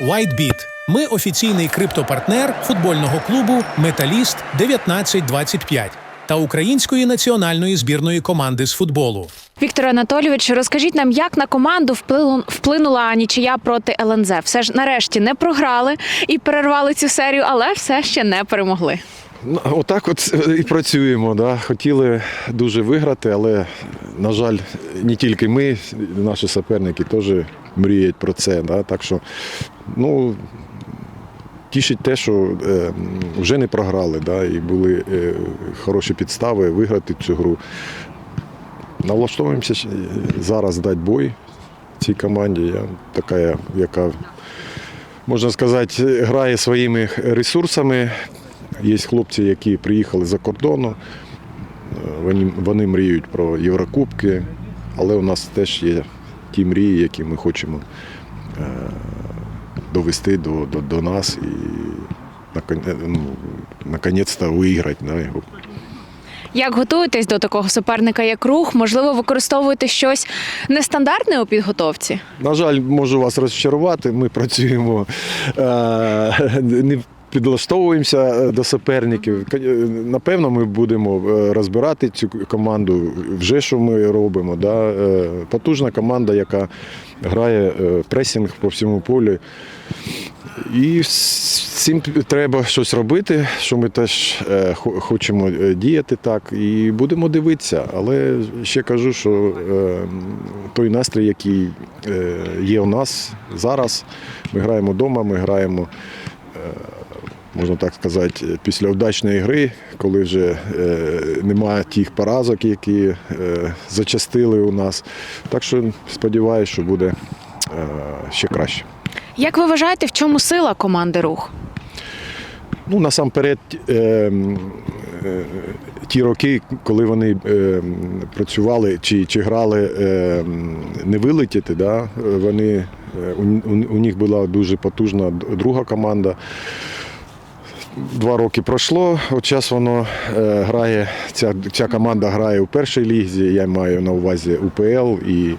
WhiteBit. Ми офіційний криптопартнер футбольного клубу Металіст 1925 та української національної збірної команди з футболу. Віктор Анатолійович, розкажіть нам, як на команду вплину- вплинула нічия проти ЛНЗ. Все ж нарешті не програли і перервали цю серію, але все ще не перемогли. Отак от і працюємо. Да. Хотіли дуже виграти, але, на жаль, не тільки ми, наші суперники теж мріють про це. Да. Так що, ну, тішить те, що е, вже не програли, да, і були е, хороші підстави виграти цю гру. Налаштовуємося е, зараз дати бой цій команді. Я така, яка, можна сказати, грає своїми ресурсами. Є хлопці, які приїхали за кордону, е, вони, вони мріють про Єврокубки, але у нас теж є ті мрії, які ми хочемо е, довести до, до, до нас і ну, наконець-то виграти на його. Як готуєтесь до такого суперника, як рух? Можливо, використовуєте щось нестандартне у підготовці? На жаль, можу вас розчарувати. Ми працюємо, е, не підлаштовуємося до суперників. Е, Напевно, ми будемо е, розбирати цю команду. Вже що ми робимо. Да? Е, Потужна команда, яка грає е, пресінг по всьому полі. І з цим треба щось робити, що ми теж е, хочемо е, діяти так, і будемо дивитися. Але ще кажу, що е, той настрій, який е, є у нас зараз, ми граємо вдома, ми граємо, е, можна так сказати, після удачної гри, коли вже е, немає тих поразок, які е, зачастили у нас. Так що сподіваюся, що буде е, ще краще. Як ви вважаєте, в чому сила команди рух? Ну, насамперед, е, м, е, ті роки, коли вони е, працювали чи, чи грали е, не вилетіти, да, вони, у, у- у них була дуже потужна друга команда. Два роки пройшло. От зараз воно е, грає, ця, ця команда грає у першій лізі, я маю на увазі УПЛ і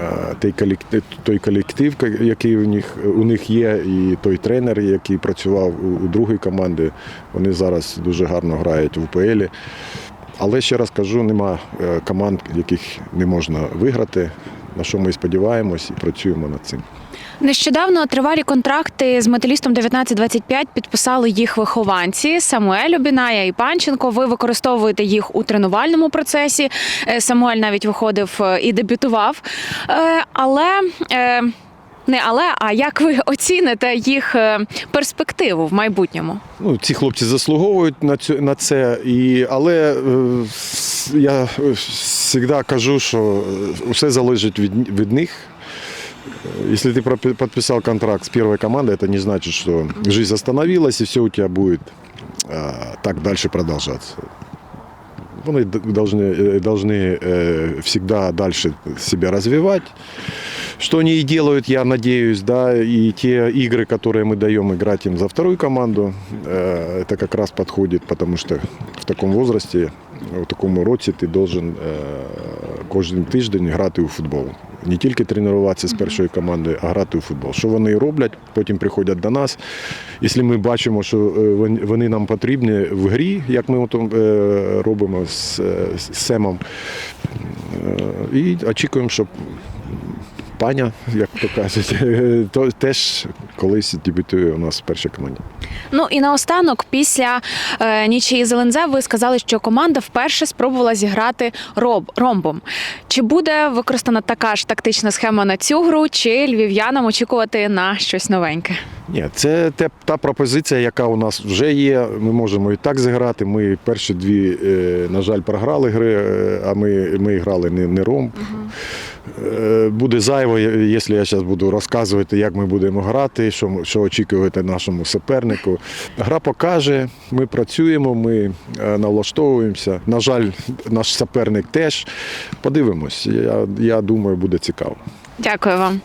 е, той колектив, той колектив, який у них, у них є, і той тренер, який працював у, у другій команді, вони зараз дуже гарно грають в УПЛ. Але ще раз кажу, нема е, команд, яких не можна виграти, на що ми сподіваємось і працюємо над цим. Нещодавно тривалі контракти з металістом 1925 підписали їх вихованці Самуель Обіная і Панченко. Ви використовуєте їх у тренувальному процесі. Е, Самуель навіть виходив е, і дебютував. Е, Але не але, а як ви оціните їх перспективу в майбутньому? Ну, ці хлопці заслуговують на цю на це, і, але я завжди кажу, що все залежить від, від них. Если ты подписал контракт с первой командой, это не значит, что жизнь остановилась и все у тебя будет а, так дальше продолжаться. Д- должны, э, должны э, всегда дальше себя развивать. Что они и делают, я надеюсь, да, и те игры, которые мы даем играть им за вторую команду, э, это как раз подходит, потому что в таком возрасте, в такому році ти должен кожен тиждень грати у футбол. Не тільки тренуватися з першою командою, а грати у футбол. Що вони роблять, потім приходять до нас. Якщо ми бачимо, що е, вони- нам потрібні в грі, як ми е, робимо з, е, Семом, і очікуємо, щоб паня, як то кажуть, то теж колись дебютує у нас в першій команді. Ну і наостанок, після е, нічиї з ви сказали, що команда вперше спробувала зіграти роб, ромбом. Чи буде використана така ж тактична схема на цю гру, чи львів'янам очікувати на щось новеньке? Ні, це те, та пропозиція, яка у нас вже є. Ми можемо і так зіграти. Ми перші дві, е, на жаль, програли гри, е, а ми, ми грали не, не ромб. Е, Буде зайво, якщо я зараз буду розказувати, як ми будемо грати, що, що очікувати нашому супернику. Гра покаже, ми працюємо, ми е, налаштовуємося. На жаль, наш суперник теж. Подивимось. Я, я думаю, буде цікаво. Дякую вам.